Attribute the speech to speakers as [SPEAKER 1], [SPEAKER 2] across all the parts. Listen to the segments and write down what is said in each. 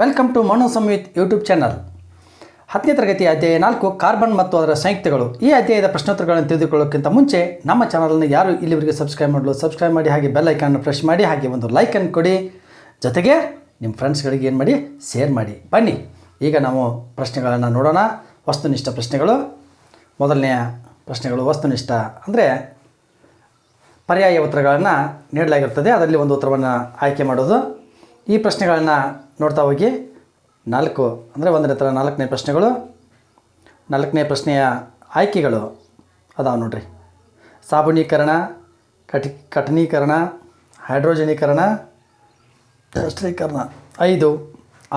[SPEAKER 1] Welcome to Manu Samyuth YouTube channel ಹತ್ತನೇ ತರಗತಿ ಅಧ್ಯಾಯ ನಾಲ್ಕು, ಕಾರ್ಬನ್ ಮತ್ತು ಅದರ ಸಂಯುಕ್ತಗಳು. ಈ ಅಧ್ಯಾಯದ ಪ್ರಶ್ನೋತ್ತರಗಳನ್ನು ತಿಳಿದುಕೊಳ್ಳೋಕ್ಕಿಂತ ಮುಂಚೆ ನಮ್ಮ ಚಾನಲನ್ನು ಯಾರು ಇಲ್ಲಿವರೆಗೆ ಸಬ್ಸ್ಕ್ರೈಬ್ ಮಾಡಲು ಸಬ್ಸ್ಕ್ರೈಬ್ ಮಾಡಿ, ಹಾಗೆ ಬೆಲ್ ಐಕನ್ನು ಪ್ರೆಸ್ ಮಾಡಿ, ಹಾಗೆ ಒಂದು ಲೈಕನ್ನು ಕೊಡಿ. ಜೊತೆಗೆ ನಿಮ್ಮ ಫ್ರೆಂಡ್ಸ್ಗಳಿಗೆ ಏನು ಮಾಡಿ? ಶೇರ್ ಮಾಡಿ. ಬನ್ನಿ. ಈಗ ನಾವು ಪ್ರಶ್ನೆಗಳನ್ನು ನೋಡೋಣ. ವಸ್ತುನಿಷ್ಠ ಪ್ರಶ್ನೆಗಳು. ಮೊದಲನೆಯ ಪ್ರಶ್ನೆಗಳು ವಸ್ತುನಿಷ್ಠ ಅಂದರೆ ಪರ್ಯಾಯ ಉತ್ತರಗಳನ್ನು ನೀಡಲಾಗಿರ್ತದೆ. ಅದರಲ್ಲಿ ಒಂದು ಉತ್ತರವನ್ನು ಆಯ್ಕೆ ಮಾಡೋದು. ಈ ಪ್ರಶ್ನೆಗಳನ್ನು ನೋಡ್ತಾ ಹೋಗಿ. ನಾಲ್ಕು, ಅಂದರೆ ಒಂದರ ಥರ ನಾಲ್ಕನೇ ಪ್ರಶ್ನೆಗಳು. ನಾಲ್ಕನೇ ಪ್ರಶ್ನೆಯ ಆಯ್ಕೆಗಳು ಅದಾವೆ ನೋಡ್ರಿ. ಸಾಬೂನೀಕರಣ ಕಟಿ ಕಠಿಣೀಕರಣ, ಹೈಡ್ರೋಜನೀಕರಣ ರಾಷ್ಟ್ರೀಕರಣ ಐದು,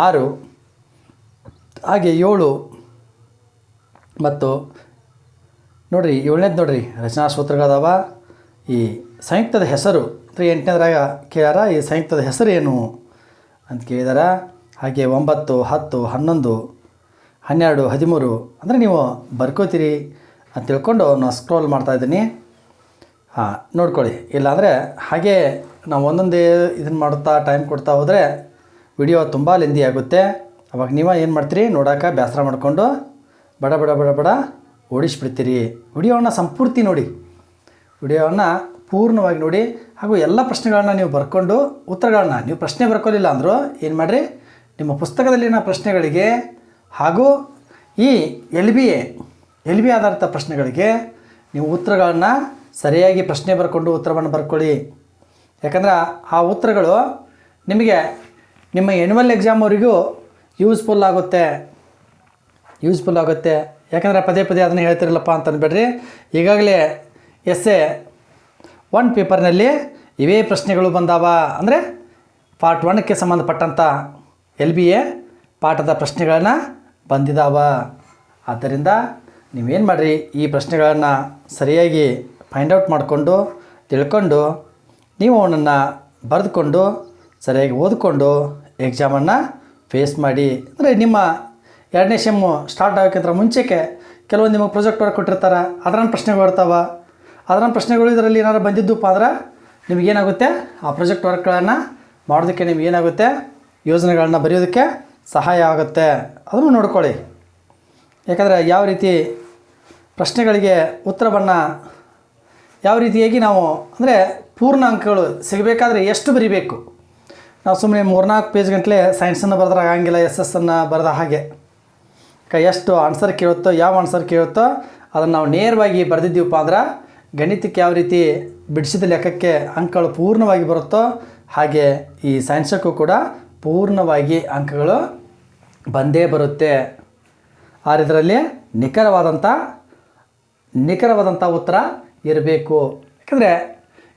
[SPEAKER 1] ಆರು, ಹಾಗೆ ಏಳು ಮತ್ತು ನೋಡ್ರಿ, ಏಳನೇದು ನೋಡ್ರಿ. ರಚನಾ ಸೂತ್ರಗಳದಾವ. ಈ ಸಂಯುಕ್ತದ ಹೆಸರು ಅಂದರೆ ಎಂಟನೇದ್ರಾಗ ಕೇಳ್ಯಾರ, ಈ ಸಂಯುಕ್ತದ ಹೆಸರು ಏನು ಅಂತ ಕೇಳಿದಾರ. ಹಾಗೆ ಒಂಬತ್ತು, ಹತ್ತು, ಹನ್ನೊಂದು, ಹನ್ನೆರಡು, ಹದಿಮೂರು ಅಂದರೆ ನೀವು ಬರ್ಕೋತೀರಿ ಅಂತ ತಿಳ್ಕೊಂಡು ನಾನು ಸ್ಕ್ರೋಲ್ ಮಾಡ್ತಾ ಇದ್ದೀನಿ. ಹಾಂ, ನೋಡ್ಕೊಳ್ಳಿ. ಇಲ್ಲಾಂದರೆ ಹಾಗೆ ನಾವು ಒಂದೊಂದೇ ಇದನ್ನು ಮಾಡುತ್ತಾ ಟೈಮ್ ಕೊಡ್ತಾ ಹೋದರೆ ವಿಡಿಯೋ ತುಂಬ ಲೆಂದಿ ಆಗುತ್ತೆ. ಅವಾಗ ನೀವು ಏನು ಮಾಡ್ತೀರಿ? ನೋಡೋಕೆ ಬೇಸರ ಮಾಡಿಕೊಂಡು ಬಡ ಬಡ ಬಡ ಬಡ ಓಡಿಸ್ಬಿಡ್ತೀರಿ. ವಿಡಿಯೋವನ್ನು ಸಂಪೂರ್ತಿ ನೋಡಿ. ವಿಡಿಯೋವನ್ನು ಪೂರ್ಣವಾಗಿ ನೋಡಿ ಹಾಗೂ ಎಲ್ಲ ಪ್ರಶ್ನೆಗಳನ್ನ ನೀವು ಬರ್ಕೊಂಡು ಉತ್ತರಗಳನ್ನ, ನೀವು ಪ್ರಶ್ನೆ ಬರ್ಕೊಳ್ಳಿಲ್ಲ ಅಂದರೂ ಏನು ಮಾಡಿರಿ? ನಿಮ್ಮ ಪುಸ್ತಕದಲ್ಲಿನ ಪ್ರಶ್ನೆಗಳಿಗೆ ಹಾಗೂ ಈ L B A, L B ಆಧಾರಿತ ಪ್ರಶ್ನೆಗಳಿಗೆ ನೀವು ಉತ್ತರಗಳನ್ನು ಸರಿಯಾಗಿ ಪ್ರಶ್ನೆ ಬರ್ಕೊಂಡು ಉತ್ತರವನ್ನು ಬರ್ಕೊಳ್ಳಿ. ಯಾಕಂದ್ರೆ ಆ ಉತ್ತರಗಳು ನಿಮಗೆ, ನಿಮ್ಮ ಎನ್ಯುವಲ್ ಎಕ್ಸಾಮ್ವರೆಗೂ ಯೂಸ್ಫುಲ್ ಆಗುತ್ತೆ. ಯೂಸ್ಫುಲ್ ಆಗುತ್ತೆ. ಯಾಕಂದರೆ ಪದೇ ಪದೇ ಅದನ್ನು ಹೇಳ್ತಿರಲ್ಲಪ್ಪ ಅಂತ ಅನ್ಬೇಡ್ರಿ. ಈಗಾಗಲೇ ಎಸ್ ಎ ಒನ್ ಪೇಪರ್ನಲ್ಲಿ ಇವೇ ಪ್ರಶ್ನೆಗಳು ಬಂದಾವ ಅಂದರೆ ಪಾರ್ಟ್ ಒನ್ಕ್ಕೆ ಸಂಬಂಧಪಟ್ಟಂಥ ಎಲ್ ಬಿ ಎ ಪಾಠದ ಪ್ರಶ್ನೆಗಳನ್ನ ಬಂದಿದ್ದಾವ ಆದ್ದರಿಂದ ನೀವೇನು ಮಾಡಿರಿ? ಈ ಪ್ರಶ್ನೆಗಳನ್ನು ಸರಿಯಾಗಿ ಫೈಂಡ್ ಔಟ್ ಮಾಡಿಕೊಂಡು, ತಿಳ್ಕೊಂಡು, ನೀವು ಅವನನ್ನು ಬರೆದುಕೊಂಡು, ಸರಿಯಾಗಿ ಓದಿಕೊಂಡು ಎಕ್ಸಾಮನ್ನು ಫೇಸ್ ಮಾಡಿ. ಅಂದರೆ ನಿಮ್ಮ ಎರಡನೇ ಸೆಮ್ಮು ಸ್ಟಾರ್ಟ್ ಆಗೋಕ್ಕಿಂತ ಮುಂಚೆಗೆ ಕೆಲವೊಂದು ನಿಮಗೆ ಪ್ರಾಜೆಕ್ಟ್ ವರ್ಕ್ ಕೊಟ್ಟಿರ್ತಾರೆ ಅದರ ಪ್ರಶ್ನೆಗಳು ಬರ್ತಾವೆ. ಅದರ ಪ್ರಶ್ನೆಗಳು ಇದರಲ್ಲಿ ಏನಾರು ಬಂದಿದ್ದಪ್ಪ ಅಂದ್ರೆ ನಿಮಗೇನಾಗುತ್ತೆ ಆ ಪ್ರಾಜೆಕ್ಟ್ ವರ್ಕ್ಗಳನ್ನು ಮಾಡೋದಕ್ಕೆ ನಿಮಗೇನಾಗುತ್ತೆ ಯೋಜನೆಗಳನ್ನ ಬರೆಯೋದಕ್ಕೆ ಸಹಾಯ ಆಗುತ್ತೆ. ಅದನ್ನು ನೋಡ್ಕೊಳ್ಳಿ. ಯಾಕಂದರೆ ಯಾವ ರೀತಿ ಪ್ರಶ್ನೆಗಳಿಗೆ ಉತ್ತರವನ್ನು ಯಾವ ರೀತಿಯಾಗಿ ನಾವು, ಅಂದರೆ ಪೂರ್ಣ ಅಂಕಗಳು ಸಿಗಬೇಕಾದ್ರೆ ಎಷ್ಟು ಬರಿಬೇಕು? ನಾವು ಸುಮ್ಮನೆ ಮೂರ್ನಾಲ್ಕು ಪೇಜ್ ಗಂಟಲೆ ಸೈನ್ಸನ್ನು ಬರೆದ್ರೆ ಆಗಂಗಿಲ್ಲ ಎಸ್ ಎಸ್ ಅನ್ನು ಬರೆದ ಹಾಗೆ. ಕ ಎಷ್ಟು ಆನ್ಸರ್ ಕೇಳುತ್ತೋ, ಯಾವ ಆನ್ಸರ್ ಕೇಳುತ್ತೋ, ಅದನ್ನು ನಾವು ನೇರವಾಗಿ ಬರೆದಿದ್ದೀವಪ್ಪ ಅಂದ್ರೆ ಗಣಿತಕ್ಕೆ ಯಾವ ರೀತಿ ಬಿಡಿಸಿದ ಲೆಕ್ಕಕ್ಕೆ ಅಂಕಗಳು ಪೂರ್ಣವಾಗಿ ಬರುತ್ತೋ ಹಾಗೆ ಈ ಸೈನ್ಸಕ್ಕೂ ಕೂಡ ಪೂರ್ಣವಾಗಿ ಅಂಕಗಳು ಬಂದೇ ಬರುತ್ತೆ. ಆದರೆ ಇದರಲ್ಲಿ ನಿಖರವಾದಂಥ ನಿಖರವಾದಂಥ ಉತ್ತರ ಇರಬೇಕು. ಯಾಕಂದರೆ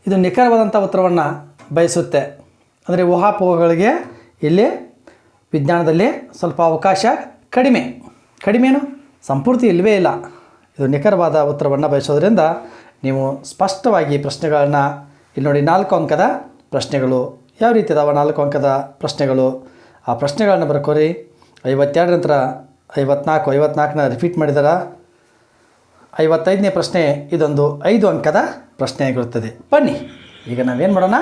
[SPEAKER 1] ಇದು ನಿಖರವಾದಂಥ ಉತ್ತರವನ್ನು ಬಯಸುತ್ತೆ. ಅಂದರೆ ಊಹಾಪೋಹಗಳಿಗೆ ಇಲ್ಲಿ ವಿಜ್ಞಾನದಲ್ಲಿ ಸ್ವಲ್ಪ ಅವಕಾಶ ಕಡಿಮೆ. ಕಡಿಮೆನು ಸಂಪೂರ್ತಿ ಇಲ್ಲವೇ ಇಲ್ಲ. ಇದು ನಿಖರವಾದ ಉತ್ತರವನ್ನು ಬಯಸೋದ್ರಿಂದ ನೀವು ಸ್ಪಷ್ಟವಾಗಿ ಪ್ರಶ್ನೆಗಳನ್ನು ಇಲ್ಲಿ ನೋಡಿ, ನಾಲ್ಕು ಅಂಕದ ಪ್ರಶ್ನೆಗಳು. ಯಾವ ರೀತಿ ಇದಾವೆ ನಾಲ್ಕು ಅಂಕದ ಪ್ರಶ್ನೆಗಳು? ಆ ಪ್ರಶ್ನೆಗಳನ್ನು ಬರ್ಕೋರಿ. ಐವತ್ತೆರಡು ನಂತರ ಐವತ್ನಾಲ್ಕು, ಐವತ್ನಾಲ್ಕನ್ನ ರಿಪೀಟ್ ಮಾಡಿದಾರ. ಐವತ್ತೈದನೇ ಪ್ರಶ್ನೆ, ಇದೊಂದು ಐದು ಅಂಕದ ಪ್ರಶ್ನೆಯಾಗಿರುತ್ತದೆ ಬನ್ನಿ, ಈಗ ನಾವೇನು ಮಾಡೋಣ?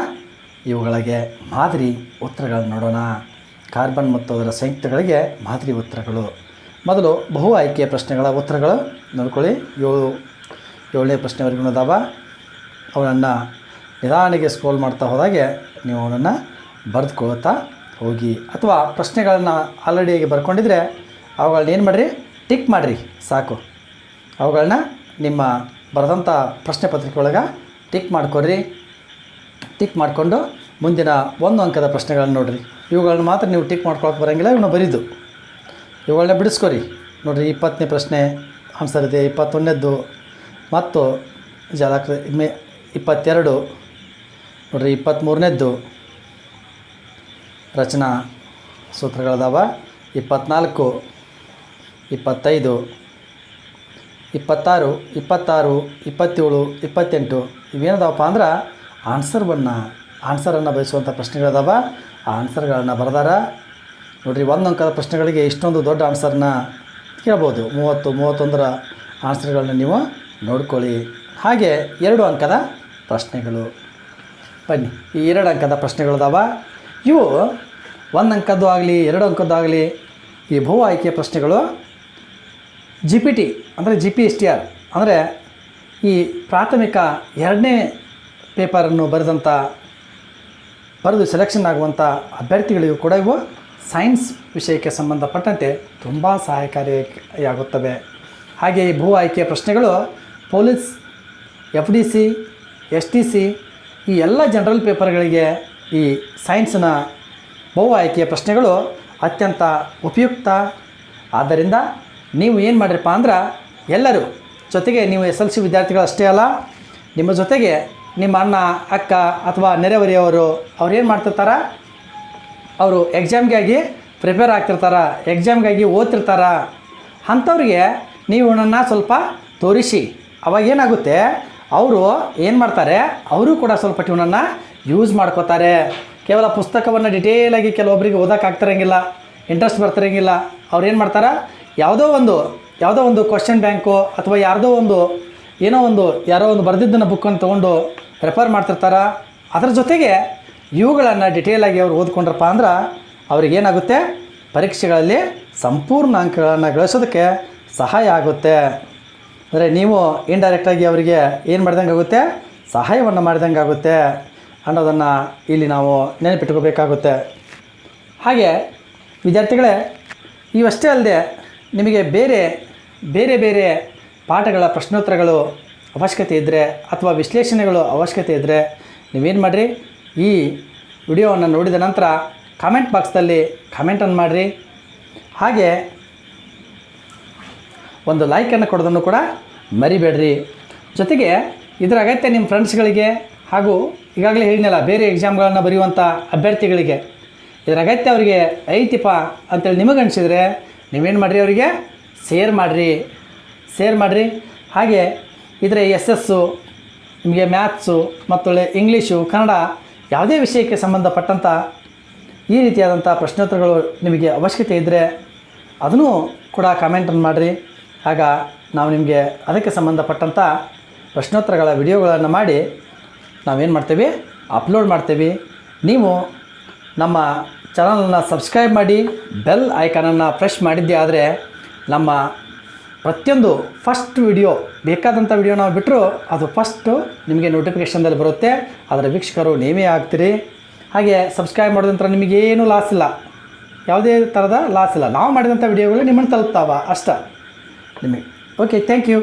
[SPEAKER 1] ಇವುಗಳಿಗೆ ಮಾದರಿ ಉತ್ತರಗಳನ್ನು ನೋಡೋಣ. ಕಾರ್ಬನ್ ಮತ್ತು ಅದರ ಸಂಯುಕ್ತಗಳಿಗೆ ಮಾದರಿ ಉತ್ತರಗಳು. ಮೊದಲು ಬಹು ಆಯ್ಕೆಯ ಪ್ರಶ್ನೆಗಳ ಉತ್ತರಗಳು ನೋಡ್ಕೊಳ್ಳಿ. ಏಳು ಏಳನೇ ಪ್ರಶ್ನೆವರೆಗೂ ಅದಾವ ಅವನನ್ನು ನಿಧಾನಿಗೆ ಸ್ಕ್ರೋಲ್ ಮಾಡ್ತಾ ಹೋದಾಗೆ ನೀವು ಅವನನ್ನು ಬರೆದುಕೊಳ್ತಾ ಹೋಗಿ. ಅಥವಾ ಪ್ರಶ್ನೆಗಳನ್ನು ಆಲ್ರೆಡಿ ಬರ್ಕೊಂಡಿದ್ರೆ ಅವುಗಳನ್ನ ಏನು ಮಾಡಿರಿ? ಟಿಕ್ ಮಾಡಿರಿ, ಸಾಕು. ಅವುಗಳನ್ನ ನಿಮ್ಮ ಬರೆದಂಥ ಪ್ರಶ್ನೆ ಪತ್ರಿಕೆ ಒಳಗೆ ಟಿಕ್ ಮಾಡ್ಕೊಡ್ರಿ. ಟಿಕ್ ಮಾಡಿಕೊಂಡು ಮುಂದಿನ ಒಂದು ಅಂಕದ ಪ್ರಶ್ನೆಗಳನ್ನ ನೋಡಿರಿ. ಇವುಗಳನ್ನ ಮಾತ್ರ ನೀವು ಟಿಕ್ ಮಾಡ್ಕೊಳಕ್ಕೆ ಬರೋಂಗಿಲ್ಲ ಇವನ್ನ ಬರೀದು. ಇವುಗಳನ್ನ ಬಿಡಿಸ್ಕೊರಿ. ನೋಡಿರಿ ಇಪ್ಪತ್ತನೇ ಪ್ರಶ್ನೆ ಆನ್ಸರ್ ಇದೆ, ಇಪ್ಪತ್ತೊಂದನೇದ್ದು. ಮತ್ತು ಜಲಕ ಮೇ ಇಪ್ಪತ್ತೆರಡು, ನೋಡ್ರಿ ಇಪ್ಪತ್ತ್ಮೂರನೇದ್ದು ರಚನಾ ಸೂತ್ರಗಳದಾವ. ಇಪ್ಪತ್ನಾಲ್ಕು, ಇಪ್ಪತ್ತೈದು, ಇಪ್ಪತ್ತಾರು ಇಪ್ಪತ್ತಾರು, ಇಪ್ಪತ್ತೇಳು, ಇಪ್ಪತ್ತೆಂಟು ಇವೇನದಪ್ಪ ಅಂದ್ರೆ ಆನ್ಸರ್ವನ್ನು ಆನ್ಸರನ್ನು ಬಯಸುವಂಥ ಪ್ರಶ್ನೆಗಳದಾವ. ಆ ಆನ್ಸರ್ಗಳನ್ನು ಬರೆದಾರ. ನೋಡಿರಿ ಒಂದು ಅಂಕದ ಪ್ರಶ್ನೆಗಳಿಗೆ ಇಷ್ಟೊಂದು ದೊಡ್ಡ ಆನ್ಸರ್ನ ಕೇಳ್ಬೋದು. ಮೂವತ್ತು, ಮೂವತ್ತೊಂದರ ಆನ್ಸರ್ಗಳನ್ನ ನೀವು ನೋಡ್ಕೊಳ್ಳಿ. ಹಾಗೆ ಎರಡು ಅಂಕದ ಪ್ರಶ್ನೆಗಳು. ಬನ್ನಿ, ಈ ಎರಡು ಅಂಕದ ಪ್ರಶ್ನೆಗಳದಾವ. ಇವು ಒಂದು ಅಂಕದ್ದು ಆಗಲಿ, ಎರಡು ಅಂಕದ್ದು ಆಗಲಿ, ಈ ಬಹು ಆಯ್ಕೆಯ ಪ್ರಶ್ನೆಗಳು. ಜಿ ಪಿ ಟಿ ಅಂದರೆ G P S T R ಅಂದರೆ ಈ ಪ್ರಾಥಮಿಕ ಎರಡನೇ ಪೇಪರನ್ನು ಬರೆದಂಥ ಬರೆದು ಸೆಲೆಕ್ಷನ್ ಆಗುವಂಥ ಅಭ್ಯರ್ಥಿಗಳಿಗೂ ಕೂಡ ಇವು ಸೈನ್ಸ್ ವಿಷಯಕ್ಕೆ ಸಂಬಂಧಪಟ್ಟಂತೆ ತುಂಬ ಸಹಾಯಕಾರಿಯಾಗುತ್ತವೆ. ಹಾಗೆ ಈ ಭೂ ಆಯ್ಕೆಯ ಪ್ರಶ್ನೆಗಳು police, F D C, S T C ಈ ಎಲ್ಲ ಜನರಲ್ ಪೇಪರ್ಗಳಿಗೆ ಈ ಸೈನ್ಸ್ನ ಬಹು ಆಯ್ಕೆಯ ಪ್ರಶ್ನೆಗಳು ಅತ್ಯಂತ ಉಪಯುಕ್ತ. ಆದ್ದರಿಂದ ನೀವು ಏನು ಮಾಡಿರಪ್ಪ ಅಂದ್ರೆ ಎಲ್ಲರೂ ಜೊತೆಗೆ ನೀವು ಎಸ್ ಎಲ್ ಸಿ ವಿದ್ಯಾರ್ಥಿಗಳು ಅಷ್ಟೇ ಅಲ್ಲ, ನಿಮ್ಮ ಜೊತೆಗೆ ನಿಮ್ಮ ಅಣ್ಣ, ಅಕ್ಕ ಅಥವಾ ನೆರೆಹೊರೆಯವರು ಅವ್ರು ಏನು ಮಾಡ್ತಿರ್ತಾರ? ಅವರು ಎಕ್ಸಾಮ್ಗಾಗಿ ಪ್ರಿಪೇರ್ ಆಗ್ತಿರ್ತಾರ, ಎಕ್ಸಾಮ್ಗಾಗಿ ಓದ್ತಿರ್ತಾರ. ಅಂಥವ್ರಿಗೆ ನೀವು ನನ್ನ ಸ್ವಲ್ಪ ತೋರಿಸಿ. ಅವಾಗ ಏನಾಗುತ್ತೆ? ಅವರು ಏನು ಮಾಡ್ತಾರೆ? ಅವರು ಕೂಡ ಸ್ವಲ್ಪ ಟ್ಯೂನನ್ನು ಯೂಸ್ ಮಾಡ್ಕೋತಾರೆ. ಕೇವಲ ಪುಸ್ತಕವನ್ನು ಡಿಟೇಲಾಗಿ ಕೆಲವೊಬ್ಬರಿಗೆ ಓದೋಕ್ಕಾಗ್ತಿರಂಗಿಲ್ಲ ಇಂಟ್ರೆಸ್ಟ್ ಬರ್ತಿರಂಗಿಲ್ಲ. ಅವ್ರು ಏನು ಮಾಡ್ತಾರೆ? ಯಾವುದೋ ಒಂದು ಯಾವುದೋ ಒಂದು ಕ್ವಶನ್ ಬ್ಯಾಂಕು ಅಥವಾ ಯಾರದೋ ಒಂದು, ಏನೋ ಒಂದು, ಯಾರೋ ಒಂದು ಬರೆದಿದ್ದನ್ನು ಬುಕ್ಕನ್ನು ತೊಗೊಂಡು ರೆಫರ್ ಮಾಡ್ತಿರ್ತಾರ. ಅದರ ಜೊತೆಗೆ ಇವುಗಳನ್ನು ಡಿಟೇಲಾಗಿ ಅವ್ರು ಓದ್ಕೊಂಡ್ರಪ್ಪ ಅಂದ್ರೆ ಅವ್ರಿಗೇನಾಗುತ್ತೆ ಪರೀಕ್ಷೆಗಳಲ್ಲಿ ಸಂಪೂರ್ಣ ಅಂಕಗಳನ್ನು ಗಳಿಸೋದಕ್ಕೆ ಸಹಾಯ ಆಗುತ್ತೆ. ಅಂದರೆ ನೀವು ಇಂಡೈರೆಕ್ಟಾಗಿ ಅವರಿಗೆ ಏನು ಮಾಡ್ದಂಗೆ ಆಗುತ್ತೆ? ಸಹಾಯವನ್ನು ಮಾಡಿದಂಗೆ ಆಗುತ್ತೆ ಅನ್ನೋದನ್ನು ಇಲ್ಲಿ ನಾವು ನೆನಪಿಟ್ಕೋಬೇಕಾಗುತ್ತೆ. ಹಾಗೆ ವಿದ್ಯಾರ್ಥಿಗಳೇ, ಇವಷ್ಟೇ ಅಲ್ಲದೆ ನಿಮಗೆ ಬೇರೆ ಬೇರೆ ಬೇರೆ ಪಾಠಗಳ ಪ್ರಶ್ನೋತ್ತರಗಳು ಅವಶ್ಯಕತೆ ಇದ್ದರೆ ಅಥವಾ ವಿಶ್ಲೇಷಣೆಗಳು ಅವಶ್ಯಕತೆ ಇದ್ದರೆ ನೀವೇನು ಮಾಡಿರಿ? ಈ ವಿಡಿಯೋವನ್ನು ನೋಡಿದ ನಂತರ ಕಾಮೆಂಟ್ ಬಾಕ್ಸ್ದಲ್ಲಿ ಕಮೆಂಟನ್ನು ಮಾಡಿರಿ. ಹಾಗೆ ಒಂದು ಲೈಕನ್ನು ಕೊಡೋದನ್ನು ಕೂಡ ಮರಿಬೇಡ್ರಿ. ಜೊತೆಗೆ ಇದರ ಅಗತ್ಯ ನಿಮ್ಮ ಫ್ರೆಂಡ್ಸ್ಗಳಿಗೆ ಹಾಗೂ ಈಗಾಗಲೇ ಹೇಳಿದ್ನಲ್ಲ ಬೇರೆ ಎಕ್ಸಾಮ್ಗಳನ್ನು ಬರೆಯುವಂಥ ಅಭ್ಯರ್ಥಿಗಳಿಗೆ. ಇದರ ಅಗತ್ಯ ಅವರಿಗೆ ಐತಿಪ್ಪ ಅಂತೇಳಿ ನಿಮಗೆ ಅನಿಸಿದರೆ ನೀವೇನು ಮಾಡಿರಿ ಅವರಿಗೆ? ಸೇರ್ ಮಾಡಿರಿ. ಸೇರ್ ಮಾಡಿರಿ. ಹಾಗೆ ಇದರ ಎಸ್ ಎಸ್ಸು ನಿಮಗೆ ಮ್ಯಾಥ್ಸು ಮತ್ತೊಳ್ಳೆ ಇಂಗ್ಲೀಷು ಕನ್ನಡ ಯಾವುದೇ ವಿಷಯಕ್ಕೆ ಸಂಬಂಧಪಟ್ಟಂಥ ಈ ರೀತಿಯಾದಂಥ ಪ್ರಶ್ನೋತ್ತರಗಳು ನಿಮಗೆ ಅವಶ್ಯಕತೆ ಇದ್ದರೆ ಅದನ್ನು ಕೂಡ ಕಾಮೆಂಟನ್ನು ಮಾಡಿರಿ. ಆಗ ನಾವು ನಿಮಗೆ ಅದಕ್ಕೆ ಸಂಬಂಧಪಟ್ಟಂಥ ಪ್ರಶ್ನೋತ್ತರಗಳ ವಿಡಿಯೋಗಳನ್ನು ಮಾಡಿ ನಾವೇನು ಮಾಡ್ತೀವಿ? ಅಪ್ಲೋಡ್ ಮಾಡ್ತೀವಿ. ನೀವು ನಮ್ಮ ಚಾನಲನ್ನು ಸಬ್ಸ್ಕ್ರೈಬ್ ಮಾಡಿ ಬೆಲ್ ಐಕಾನನ್ನು ಪ್ರೆಸ್ ಮಾಡಿದ್ದೆ ಆದರೆ ನಮ್ಮ ಪ್ರತಿಯೊಂದು ಫಸ್ಟ್ ವಿಡಿಯೋ ಬೇಕಾದಂಥ ವಿಡಿಯೋ ನಾವು ಬಿಟ್ಟರು ಅದು ಫಸ್ಟು ನಿಮಗೆ ನೋಟಿಫಿಕೇಷನ್ದಲ್ಲಿ ಬರುತ್ತೆ. ಅದರ ವೀಕ್ಷಕರು ನೀವೇ ಆಗ್ತೀರಿ. ಹಾಗೆ ಸಬ್ಸ್ಕ್ರೈಬ್ ಮಾಡೋದಂತರ ನಿಮಗೇನು ಲಾಸ್ ಇಲ್ಲ. ಯಾವುದೇ ಥರದ ಲಾಸ್ ಇಲ್ಲ. ನಾವು ಮಾಡಿದಂಥ ವಿಡಿಯೋಗಳು ನಿಮ್ಮನ್ನು ತಲುಪ್ತಾವ. ಅಷ್ಟ. ನಿಮಗೆ ಓಕೆ ಥ್ಯಾಂಕ್ ಯು